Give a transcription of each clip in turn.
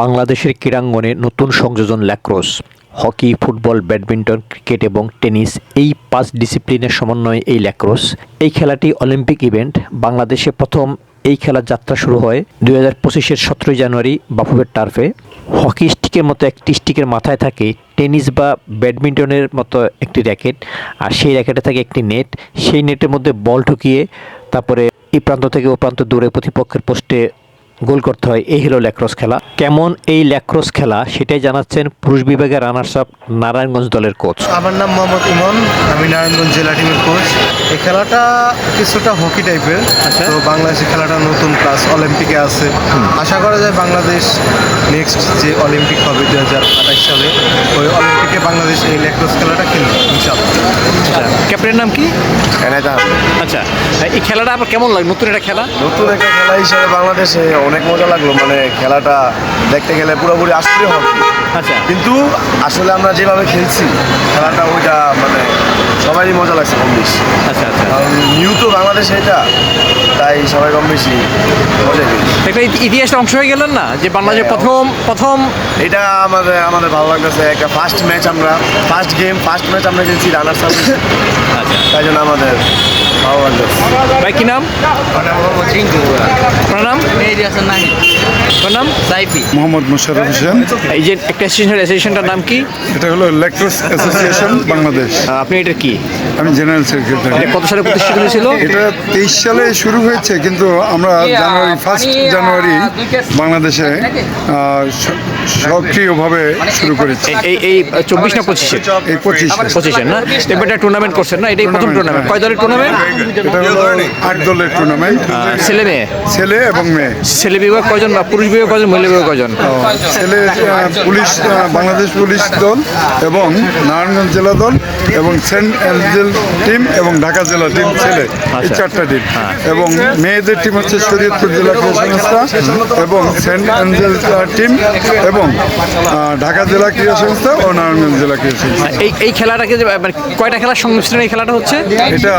বাংলাদেশের ক্রীড়াঙ্গনে নতুন সংযোজন lacrosse, hockey, football, badminton, cricket এবং টেনিস এই পাঁচ ডিসিপ্লিনের সমন্বয়ে এই ল্যাক্রোস। এই খেলাটি অলিম্পিক ইভেন্ট। বাংলাদেশে প্রথম এই খেলার যাত্রা শুরু হয় দুই হাজার পঁচিশের সতেরোই জানুয়ারি বাফুবের টার্ফে। হকি স্টিকের মতো একটি স্টিকের মাথায় থাকে টেনিস বা ব্যাডমিন্টনের মতো একটি র্যাকেট আর সেই র্যাকেটে থাকে একটি নেট। সেই নেটের মধ্যে বল ঢুকিয়ে তারপরে এই প্রান্ত থেকে ও প্রান্ত দূরে প্রতিপক্ষের পোস্টে গোল করতে হয়। এই হলো ল্যাক্রস খেলা। কেমন এই ল্যাক্রস খেলা সেটাই জানাচ্ছেন পুরুষ বিভাগের রানার্স আপ নারায়ণগঞ্জ দলের কোচ আমার নাম মোহাম্মদ ইমন আমি নারায়ণগঞ্জ জেলা টিমের কোচ এই খেলাটা কিছুটা হকি টাইপের আচ্ছা। তো বাংলাদেশের খেলাটা নতুন প্লাস অলিম্পিকে আছে। আশা করা যায় বাংলাদেশ নেক্সট যে অলিম্পিক হবে দু হাজার আঠাশ সালে ওই অলিম্পিকে বাংলাদেশ এই ল্যাক্রোস খেলাটা খেলবে ইনশাল্লাহ ক্যাপ্টেনের নাম কি? আচ্ছা। এই খেলাটা আবার কেমন লাগে? নতুন একটা খেলা? নতুন একটা খেলা হিসাবে বাংলাদেশে অনেক মজা লাগল মানে খেলাটা দেখতে গেলে পুরোপুরি আসলে হবে আচ্ছা। কিন্তু আসলে আমরা যেভাবে খেলছি খেলাটা ওইটা মানে সবারই মজা লাগছে কম বেশি। আচ্ছা আচ্ছা। কারণ নিউ তো বাংলাদেশে এটা তাই সবাই কম বেশি মজা পেয়েছি একটা ইতি- ইতিহাসের অংশ হয়ে গেলেন না? যে বাংলাদেশের প্রথম প্রথম এটা আমাদের আমাদের ভালো লাগতেছে একটা ফার্স্ট ম্যাচ আমরা ফার্স্ট গেম ফার্স্ট ম্যাচ আমরা খেলছি রানার সাথে আচ্ছা। তাই জন্য আমাদের ভালো লাগতেছে। ভাই কি নাম? নাম আপনার নাম? সাইফি। মোহাম্মদ মুশারফ হোসেন। এই যে একটা অ্যাসোসিয়েশন অ্যাসোসিয়েশনটার নাম কি? এটা হলো ল্যাক্টোস অ্যাসোসিয়েশন বাংলাদেশ। আপনি এটা কি? আমি জেনারেল সেক্রেটারি। এটা কত সালে প্রতিষ্ঠিত হয়েছিল? এটা তেইশ সালে শুরু হয়েছে কিন্তু আমরা জানুয়ারি ফার্স্ট জানুয়ারি বাংলাদেশে সক্রিয়ভাবে শুরু করেছি। এই- এই চব্বিশ না পঁচিশে? এই পঁচিশে। পঁচিশে। না? এবার টুর্নামেন্ট করছেন না? এটাই প্রথম টুর্নামেন্ট কয় দলের টুর্নামেন্ট এটা হলো আট দলের টুর্নামেন্ট ছেলে মেয়ে ছেলে এবং মেয়ে। ছেলে বিভাগ কয়জন বা পুরুষ বিভাগ কয়জন মহিলা বিভাগ কয়জন ও, ছেলে পুলিশ বাংলাদেশ পুলিশ দল এবং নারায়ণগঞ্জ জেলা দল এবং সেন্ট অ্যাঞ্জেল টিম এবং ঢাকা জেলা টিম ছেলে এই আচ্ছা। চারটা টিম। এবং মেয়েদের টিম হচ্ছে শরীয়তপুর জেলা ক্রীড়া সংস্থা এবং সেন্ট অ্যাঞ্জেল টিম এবং ঢাকা জেলা ক্রীড়া সংস্থা ও নারায়ণগঞ্জ জেলা ক্রীড়া সংস্থা। এই এই খেলাটাকে যে মানে কয়টা খেলার সংমিশ্রণ এই খেলাটা হচ্ছে? এটা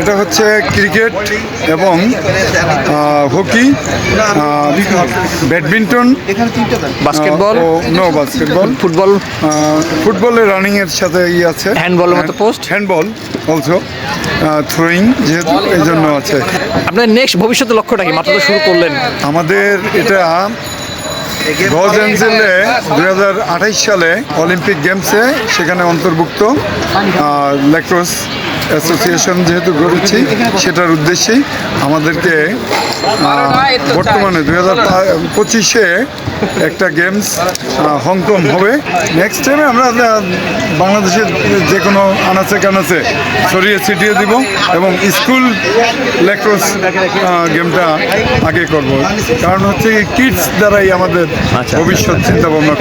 এটা হচ্ছে ক্রিকেট এবং হকি ব্যাডমিন্টন বাস্কেটবল ও নো বাস্কেটবল ফুটবল। ফুটবলের রানিং এর সাথে ই আছে। হ্যান্ডবলের মতো পোস্ট হ্যান্ডবল অলসো থ্রোয়িং যেহেতু এই জন্য আছে। আপনার নেক্সট ভবিষ্যতে লক্ষ্যটা কি? মাত্র তো শুরু করলেন। আমাদের এটা লস অ্যাঞ্জেলে দুই হাজার আঠাইশ সালে অলিম্পিক গেমসে সেখানে অন্তর্ভুক্ত ল্যাক্রোস অ্যাসোসিয়েশন যেহেতু গড়েছি সেটার উদ্দেশ্যেই আমাদেরকে বর্তমানে দুই হাজার পঁচিশে একটা গেমস হংকং হবে। নেক্সট টাইমে আমরা বাংলাদেশের যে কোনো আনাচে কানাচে ছড়িয়ে ছিটিয়ে দিব এবং স্কুল লেক্রস গেমটা আগে করব। কারণ হচ্ছে কিডস দ্বারাই আমাদের ভবিষ্যৎ চিন্তা ভাবনা